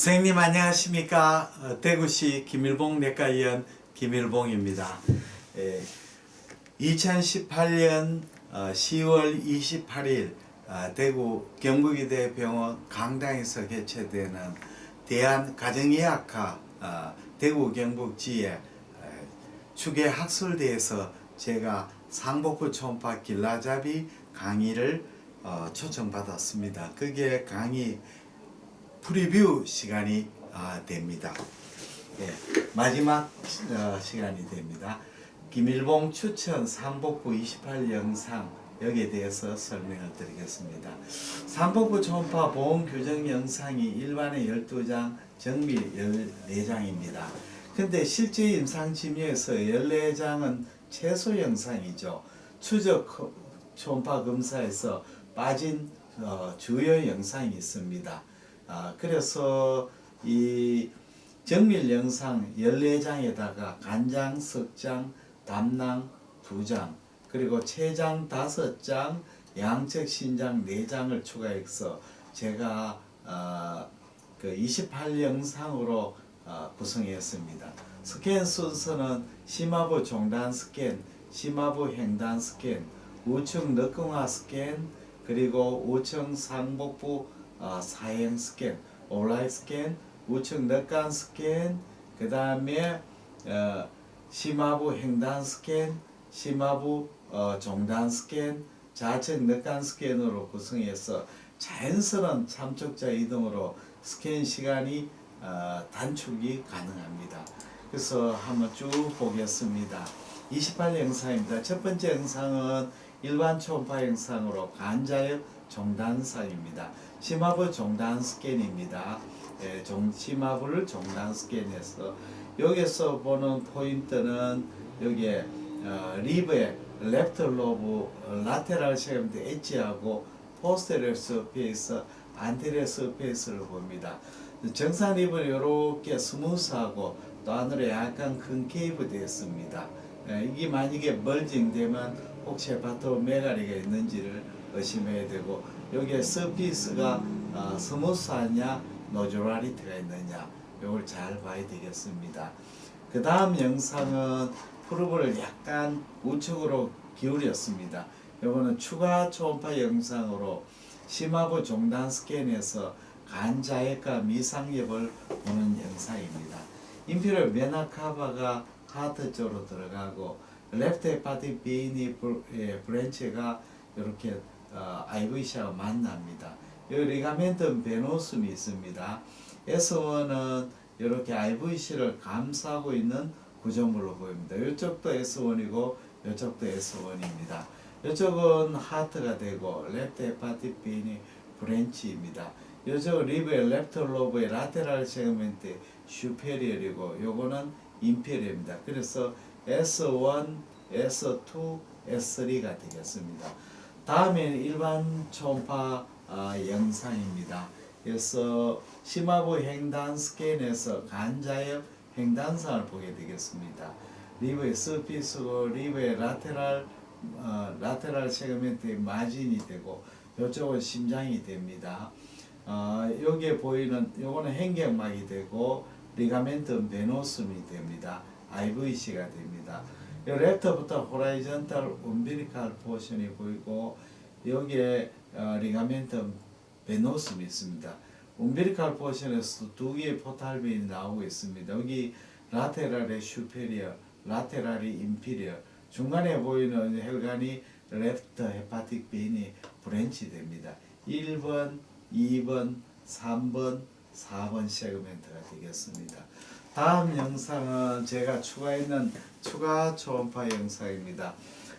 선생님 안녕하십니까 어, 대구시 김일봉 내과의원 김일봉입니다. 예, 2018년 어, 10월 28일 어, 대구 경북이대 병원 강당에서 개최되는 대한 가정의학과 어, 대구 경북지회 어, 추계 학술대에서 제가 상복부 초음파 길라잡이 강의를 어, 초청받았습니다. 그게 강의 프리뷰 시간이 아, 됩니다. 예, 마지막 어, 시간이 됩니다. 김일봉 추천 삼복부 28 영상 여기에 대해서 설명을 드리겠습니다. 삼복부 초음파 보험 규정 영상이 일반의 12장, 정밀 14장입니다. 근데 실제 임상 진료에서 14장은 최소 영상이죠. 추적 코- 초음파 검사에서 빠진 어, 주요 영상이 있습니다. 아, 그래서 이 정밀 영상 14장에다가 간장, 석장, 담낭 2장, 그리고 췌장 5장, 양측 신장 4장을 추가해서 제가 어, 그 28영상으로 어, 구성했습니다. 스캔 순서는 심화부 종단 스캔, 심화부 횡단 스캔, 우측 늑경화 스캔, 그리고 우측 상복부 어, 사행 스캔, 온라인 스캔, 우측 늑간 스캔, 그 다음에 어, 심화부 횡단 스캔, 심화부 어, 종단 스캔, 좌측 늑간 스캔으로 구성해서 자연스러운 참촉자 이동으로 스캔 시간이 어, 단축이 가능합니다. 그래서 한번 쭉 보겠습니다. 28 영상입니다. 첫 번째 영상은 일반 초음파 영상으로 간자역 종단상입니다. 심화부 종단 스캔입니다. 예, 종, 심화부를 종단 스캔해서 여기서 보는 포인트는 여기에 어, 리브의 랩트 로브 어, 라테랄 세그먼트 엣지하고 포스테리어 서페이스 안테리어 서페이스를 봅니다. 정상 리브는 이렇게 스무스하고 또 안으로 약간 컨케이브 되었습니다. 예, 이게 만약에 멀징되면 혹시 헤파토 메가리가 있는지를 의심해야 되고 여기에 서피스가 어, 스무스하냐 노조라리티가 있느냐 이걸 잘 봐야 되겠습니다. 그 다음 영상은 프로브를 약간 우측으로 기울였습니다. 이거는 추가 초음파 영상으로 심화부 종단 스캔에서 간자액과 미상엽을 보는 영상입니다. 인피럴 메나카바가 하트 쪽으로 들어가고 헤파틱 베이니 브랜치가 이렇게 어, IVC와 만납니다. 이 리가멘트 베노숨이 있습니다. S1은 이렇게 IVC를 감싸고 있는 구조물로 보입니다. 이쪽도 S1이고 이쪽도 S1입니다. 이쪽은 하트가 되고 레프트 헤파틱 베이니 브랜치입니다. 이쪽 리브의 레프트 로브의 라테랄 세그멘트 슈페리얼이고 요거는 인페리얼입니다. 그래서 S1, S2, S3가 되겠습니다. 다음에는 일반 초음파 아, 영상입니다. 그래서 심화부 횡단 스캔에서 간자엽 횡단상을 보게 되겠습니다. 리브의 서피스고 리브의 라테랄 어, 라테랄 세그멘트의 마진이 되고 이쪽은 심장이 됩니다. 어, 여기에 보이는 요거는 행경막이 되고 리가멘트 베노스이 됩니다. IVC가 됩니다. 요 레프트부터 호라이전탈 umbilical 포션이 보이고 여기에 어, 리가멘트 베노스이 있습니다. umbilical 포션에서 두 개의 포탈빈이 나오고 있습니다. 여기 라테랄의 슈페리어, 라테랄이 인피리어, 중간에 보이는 혈관이 레프트 헤파틱 빈이 브랜치 됩니다. 1번, 2번, 3번, 4번 세그멘트가 되겠습니다. 다음 영상은 제가 추가했는 추가 초음파 영상입니다.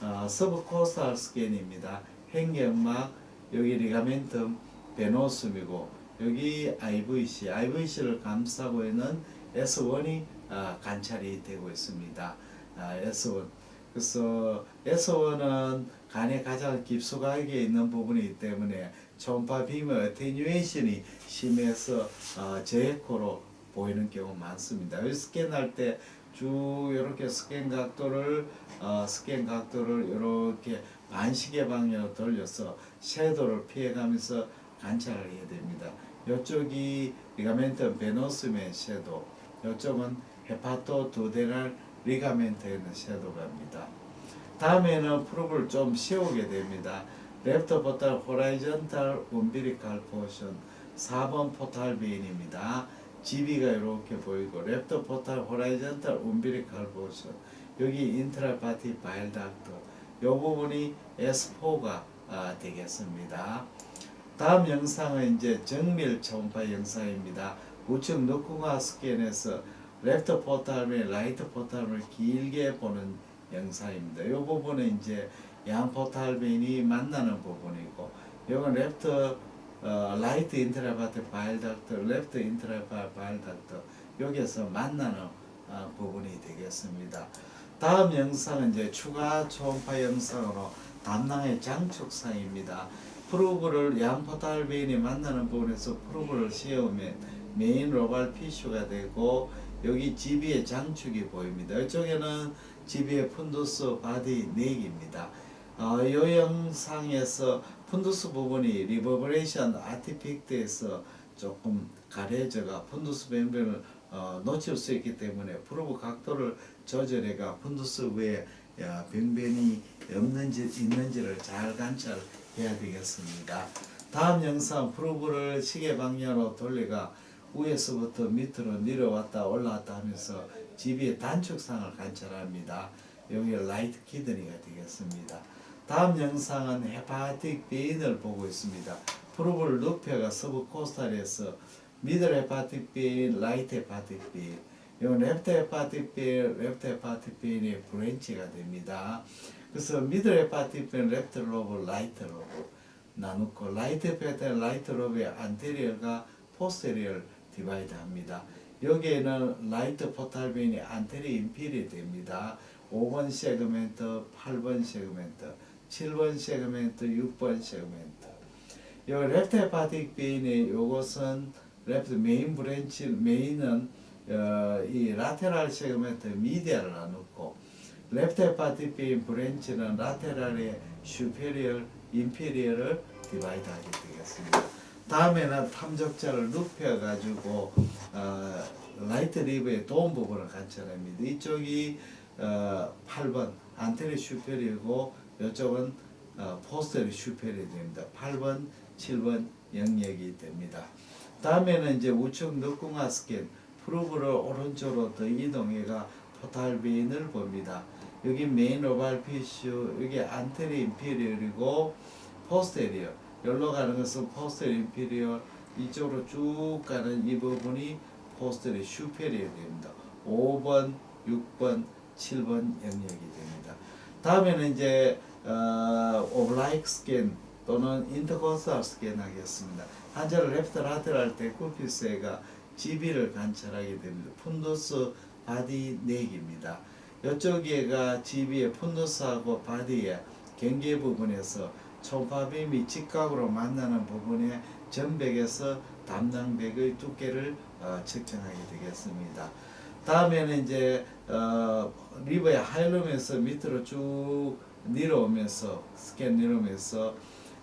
어, 서브코스탈 스캔입니다. 행경막 여기 리가멘트 베노스이고 여기 IVC, IVC를 감싸고 있는 S1이 아, 관찰이 되고 있습니다. 아, S1. 그래서 S1은 간에 가장 깊숙하게 있는 부분이기 때문에 초음파 빔의 어테뉴에이션이 심해서 어, 제코로 보이는 경우 많습니다. 이 스캔할 때 쭉 이렇게 스캔 각도를 어, 스캔 각도를 이렇게 반시계 방향으로 돌려서 섀도를 피해가면서 관찰을 해야 됩니다. 이쪽이 리가멘트 베노스의 섀도, 이쪽은 헤파토 두데랄 리가멘트에 있는 섀도우입니다. 다음에는 프로브를 좀 씌우게 됩니다. 랩터 포탈 호라이전탈 umbilical portion 4번 포탈 베인입니다. GB가 이렇게 보이고 랩터 포탈 호라이전탈 umbilical portion 여기 인트라파티 바일 닥터 이 부분이 S4가 아, 되겠습니다. 다음 영상은 이제 정밀 초음파 영상입니다. 우측 늑궁화 스캔에서 랩터 포탈 라이트 포탈을 길게 보는 영상입니다. 이 부분은 이제 양 포탈벤이 만나는 부분이고 이건 랩터 어, 라이트 인트라바트 바일 닥터, 랩터 인트라바 바일 닥터 여기에서 만나는 어, 부분이 되겠습니다. 다음 영상은 이제 추가 초음파 영상으로 담낭의 장축상입니다. 프로브를 양 포탈벤이 만나는 부분에서 프로브를 씌우면 메인 로발 피슈가 되고 여기 GB의 장축이 보입니다. 이쪽에는 GB의 푼두스 바디 넥입니다. 어, 이 영상에서 푼두스 부분이 리버브레이션 아티픽트에서 조금 가려져가 푼두스 membrane을 어, 놓칠 수 있기 때문에 프로브 각도를 조절해가 푼두스 위에 야, 병변이 없는지 있는지를 잘 관찰해야 되겠습니다. 다음 영상 프로브를 시계 방향으로 돌려가 위에서부터 밑으로 내려왔다 올라왔다 하면서 집의 단축상을 관찰합니다. 여기 라이트 키드니가 되겠습니다. 다음 영상은 헤파틱 베인을 보고 있습니다. 프로브를 높여가 서브 코스탈에서 미들 헤파틱 베인, 라이트 헤파틱 베인, 이건 랩트 헤파틱 베인, 랩트 헤파틱 베인의 브랜치가 됩니다. 그래서 미들 헤파틱 베인, 랩트 로브, 라이트 로브 나누고 라이트 헤파틱 라이트 로브의 안테리어가 포스테리어 디바이드 합니다. 여기에는 라이트 포탈 베인이 안테리 인필이 됩니다. 5번 세그멘트, 8번 세그멘트, 7번 세그멘트, 6번 세그멘트. 요 헤파틱 베인의 요것은 랩트 메인 브랜치 메인은 어, 이 라테랄 세그멘트 미디아를 나누고 헤파틱 베인 브랜치는 라테랄의 슈페리얼, 인페리얼을 디바이드하게 되겠습니다. 다음에는 탐적자를 눕혀가지고 어, 라이트 리브의 도움 부분을 관찰합니다. 이쪽이 어, 8번 안테리 슈페리고 이쪽은 어, 포스터리 슈페리 됩니다. 8번, 7번 영역이 됩니다. 다음에는 이제 우측 늑궁화 스캔 프로브를 오른쪽으로 더 이동해가 포탈빈을 봅니다. 여기 메인 오발 피슈, 여기 안테리 인피리얼이고 포스테리어 여기로 가는 것은 포스테리 인피리얼 이쪽으로 쭉 가는 이 부분이 포스테리 슈페리얼 됩니다. 5번, 6번, 7번 영역이 됩니다. 다음에는 이제 어, 오블라이크 스캔 또는 인터코스탈 스캔 하겠습니다. 환자를 레프트 라테를 할 때 쿠피스가 GB를 관찰하게 됩니다. 푼도스 바디 넥입니다. 이쪽에가 GB의 푼도스하고 바디의 경계 부분에서 초파빔이 직각으로 만나는 부분의 전백에서 담낭백의 두께를 어, 측정하게 되겠습니다. 다음에는 이제 어, 리버의 하일룸에서 밑으로 쭉 내려오면서 스캔 내려오면서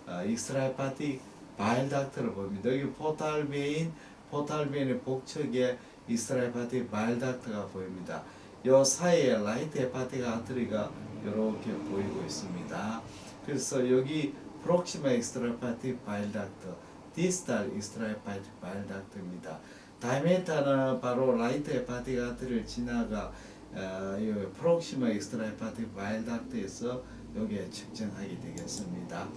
어, 익스트라파틱 바일 닥터를 봅니다. 여기 포탈 베인, 포탈 베인의 복척에 익스트라파틱 바일 닥터가 보입니다. 요 사이에 라이트 헤파틱 아트리가 이렇게 보이고 있습니다. 그래서 여기 프록시마 익스트라파틱 바일 닥터, 디스탈 익스트라파틱 바일 닥터입니다. 다이메타는 바로 라이트 헤파틱 아트를 지나가 어, 이 프록시마 익스트라 헤파틱 바일 닥터에서 여기에 측정하게 되겠습니다.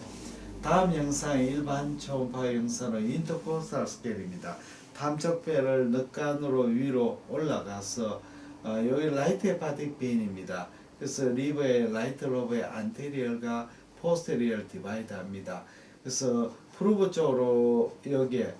다음 영상은 일반 초음파 영상은 인터코스탈 스케일입니다. 탐적배를 늑간으로 위로 올라가서 어, 여기 라이트 헤파틱 베인입니다. 그래서 리버의 라이트 로브의 안테리얼과 포스테리얼 디바이드 합니다. 그래서 프루브 쪽으로 여기에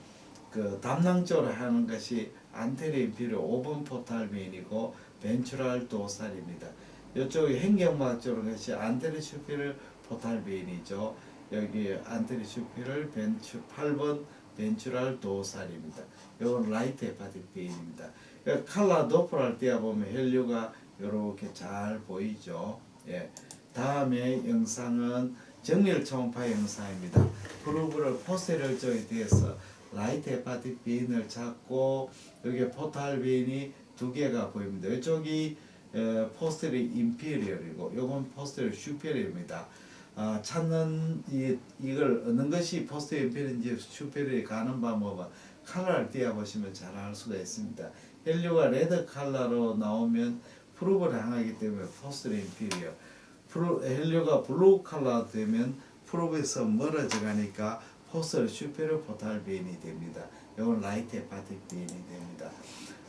그 담낭 쪽으로 하는 것이 안테리인 필요 5번 포탈 베인이고 벤츄랄 도살입니다. 이쪽이 행경막 쪽으로 것이 안테리 슈피를 포탈 베인이죠. 여기 안테리 슈피를 벤츄 8번 벤츄랄 도살입니다. 이건 라이트 헤파틱 베인입니다. 그러니까 칼라 도플을 띄어보면 혈류가 이렇게 잘 보이죠. 예. 다음에 영상은 정밀 초음파 영상입니다. 그루브를 포스테리얼 쪽에 대해서 라이트 헤파틱 빈을 찾고 여기 포탈 빈이 두 개가 보입니다. 이쪽이 에, 포스터리 인피리얼이고 요건 포스터리 슈페리얼입니다. 아, 찾는 이 이걸 얻는 것이 포스터 인피리얼인지 슈페리얼이 가는 방법은 컬러를 띄어 보시면 잘 알 수가 있습니다. 헬류가 레드 컬러로 나오면 프루브를 향하기 때문에 포스터 인피리얼. 헬류가 블루 컬러 되면 프로브에서 멀어져 가니까 포스터 슈페리얼 포탈 베인이 됩니다. 이건 라이트 헤파틱 베인이 됩니다.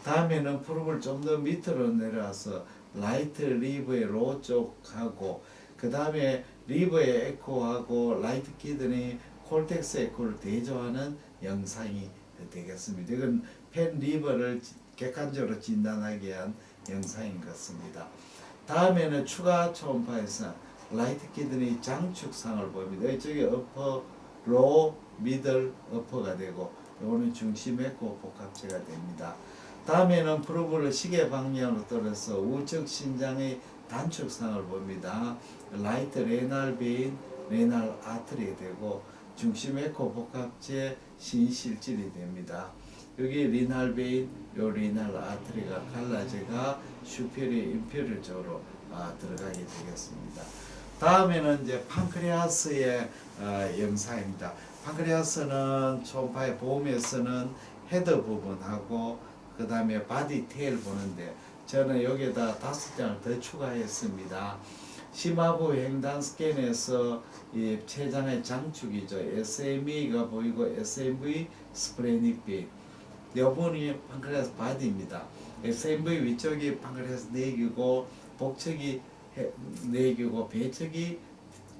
다음에는 프로브를 좀더 밑으로 내려와서 라이트 리브의 로 쪽하고 그 다음에 리브의 에코하고 라이트 키드니 콜텍스 에코를 대조하는 영상이 되겠습니다. 이건 펜 리버를 객관적으로 진단하기 위한 영상인 것 같습니다. 다음에는 추가 초음파에서 라이트 키드니 장축상을 보입니다. 이쪽에 어퍼, 로, 미들, 어퍼가 되고 이거는 중심 에코 복합체가 됩니다. 다음에는 프로브를 시계 방향으로 떨어서 우측 신장의 단축상을 봅니다. 라이트 레날 베인, 레날 아트리 되고 중심 에코 복합체 신실질이 됩니다. 여기 리날 베인, 요 리날 아트리가 갈라져가 슈페리 인페리얼 쪽으로 아, 들어가게 되겠습니다. 다음에는 이제 판크레아스의 어, 영상입니다. 판크레아스는 초음파의 보험에서는 헤더 부분하고 그 다음에 바디 테일 보는데 저는 여기에다 다섯 장을 더 추가했습니다. 심화부 횡단 스캔에서 이 췌장의 장축이죠. SME가 보이고 SMV 스프레닉비 여분이 판크레아스 바디입니다. SMV 위쪽이 판크레아스 내기고 복측이 해- 내기고 배측이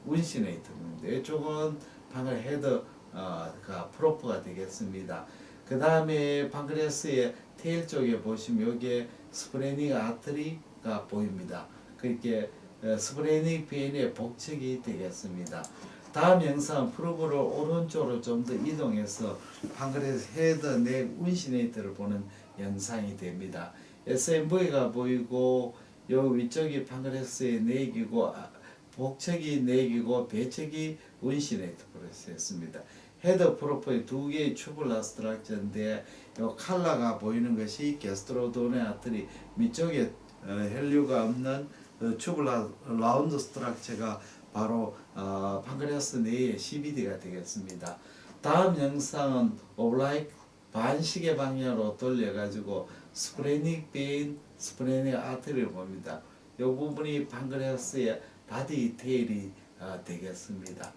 운시네이터입니다. 이쪽은 판크레 헤더가 프로퍼가 되겠습니다. 그 다음에 판크레아스의 테일 쪽에 보시면 여기에 스프레닉 아트리가 보입니다. 그렇게 어, 스프레닉 베인의 복측이 되겠습니다. 다음 영상 프로브를 오른쪽으로 좀 더 이동해서 판크레아스 헤더 내 운시네이터를 보는 영상이 됩니다. SMV가 보이고 요 위쪽이 판크레아스의 내기고 아, 복측이 내기고 배측이 운시네이터 프로세스입니다. 헤더 프로포의 두 개의 튜블라 스트럭처인데 요 칼라가 보이는 것이 게스트로도네 아트리 밑쪽에 어, 헬류가 없는 어, 튜블라 라운드 스트럭처가 바로 어, 판크레아스 내의 CBD가 되겠습니다. 다음 영상은 오블라이크 반시계 방향으로 돌려가지고 스프레닉 베인, 스프레닉 아트리를 봅니다. 이 부분이 판크레아스의 바디 테일이 어, 되겠습니다.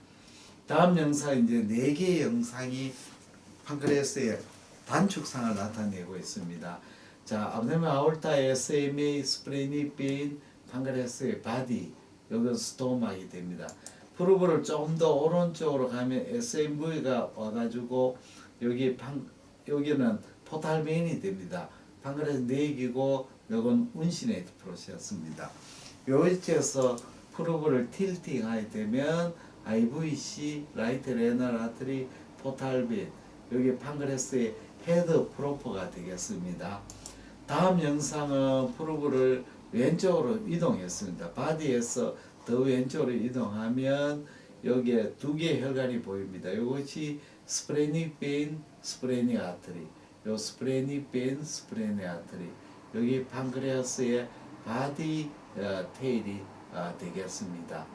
다음 영상 이제 네 개의 영상이 판크레아스의 단축상을 나타내고 있습니다. 자, 아브네마 아올타 SMA 스프레닉 베인 판크레아스의 바디 여기는 스토막이 됩니다. 프로브를 조금 더 오른쪽으로 가면 SMV가 와가지고 여기 판 여기는 포탈베인이 됩니다. 판크레아스 내기고 이건 운시네이트 프로세스입니다. 요 위치에서 프로브를 틸팅하게 되면 IVC, 라이트 레널 아트리, 포탈빈 여기 판크레스의 헤드 프로퍼가 되겠습니다. 다음 영상은 프로브를 왼쪽으로 이동했습니다. 바디에서 더 왼쪽으로 이동하면 여기에 두 개의 혈관이 보입니다. 이것이 스프레닉 베인, 스프레닉 아트리. 요 스프레닉 베인, 스프레닉 아트리. 여기 판크레아스의 바디 어, 테일이 어, 되겠습니다.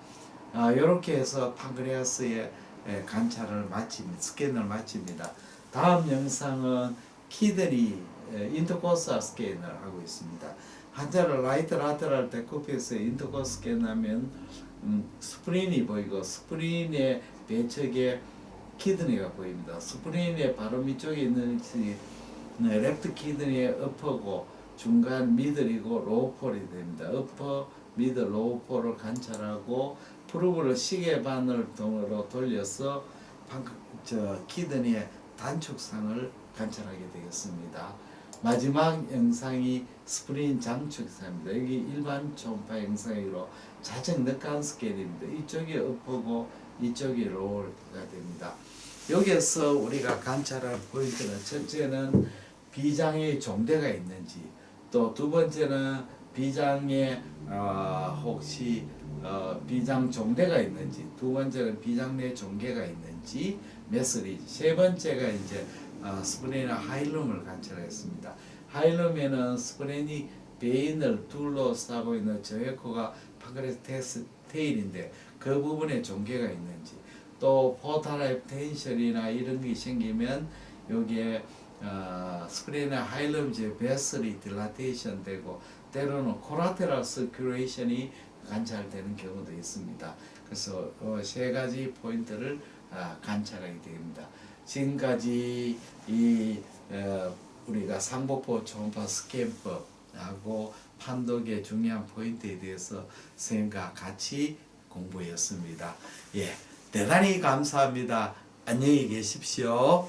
아, 이렇게 해서 판크레아스의 에, 관찰을 마칩니다. 스캔을 마칩니다. 다음 영상은 에, 인터코스 스캔을 하고 있습니다. 환자를 라이트 라테랄 데코피에서 인터코스 스캔하면 음, 스프린이 보이고 스프린의 배척에 키드니가 보입니다. 스프린의 바로 밑쪽에 있는 네, 랩트 키드니의 어퍼고 중간 미들이고 로우폴이 됩니다. 어퍼, 미들, 로우폴을 관찰하고 프로브를 시계 바늘 등으로 돌려서 방, 저 키드니의 단축상을 관찰하게 되겠습니다. 마지막 영상이 스프린 장축상입니다. 여기 일반 초음파 영상으로 자정 늑간 스케일입니다. 이쪽이 어퍼고 이쪽이 로우가 됩니다. 여기에서 우리가 관찰할 포인트는 첫째는 비장의 종대가 있는지 또 두 번째는 비장에 어, 혹시 어, 비장 종대가 있는지 두 번째는 비장 내 종계가 있는지 메스리지 세 번째가 이제 어, 스프레인의 하일럼을 관찰했습니다. 하일럼에는 스프레인이 베인을 둘러싸고 있는 저에코가 판크레스 테일인데 그 부분에 종괴가 있는지 또 포탈 텐션이나 이런 게 생기면 여기에 어, 스프레인의 하일럼제 베슬이 딜라테이션 되고 때로는 코라테랄 서큘레이션이 관찰되는 경우도 있습니다. 그래서 어, 세 가지 포인트를 아, 관찰하게 됩니다. 지금까지 이 어, 우리가 상복부 초음파 스캔법하고 판독의 중요한 포인트에 대해서 선생님과 같이 공부했습니다. 예, 대단히 감사합니다. 안녕히 계십시오.